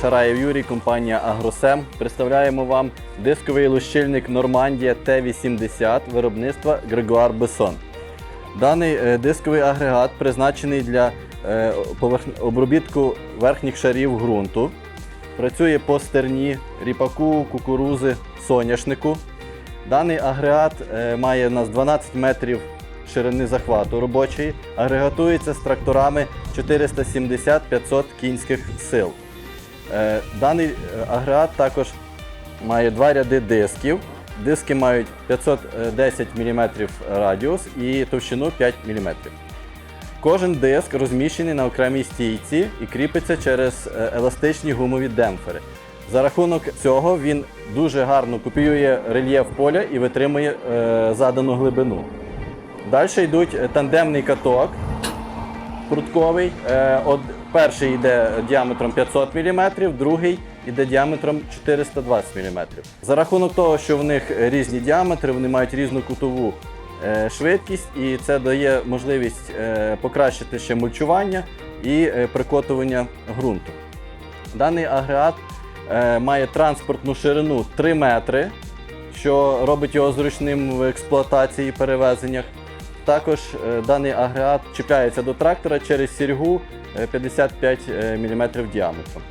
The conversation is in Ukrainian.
Шараєв Юрій, компанія Агросем. Представляємо вам дисковий лущильник Нормандія Т-80 виробництва Грегуар Бесон. Даний е, дисковий агрегат призначений для е, обробітку верхніх шарів ґрунту. Працює по стерні, ріпаку, кукурузи, соняшнику. Даний агрегат е, має у нас 12 метрів ширини захвату робочої, агрегатується з тракторами 470-500 кінських сил. Е, Даний е, агрегат також має два ряди дисків. Диски мають 510 мм радіус і товщину 5 мм. Кожен диск розміщений на окремій стійці і кріпиться через е, еластичні гумові демпфери. За рахунок цього він дуже гарно копіює рельєф поля і витримує задану глибину. Далі йдуть тандемний каток прутковий. Е, од- перший йде діаметром 500 мм, другий йде діаметром 420 мм. За рахунок того, що в них різні діаметри, вони мають різну кутову е, швидкість, і це дає можливість е, покращити ще мульчування і прикотування ґрунту. Даний агрегат має транспортну ширину 3 метри, що робить його зручним в експлуатації і перевезеннях. Також е, даний агрегат чіпляється до трактора через сіргу е, 55 мм діаметром.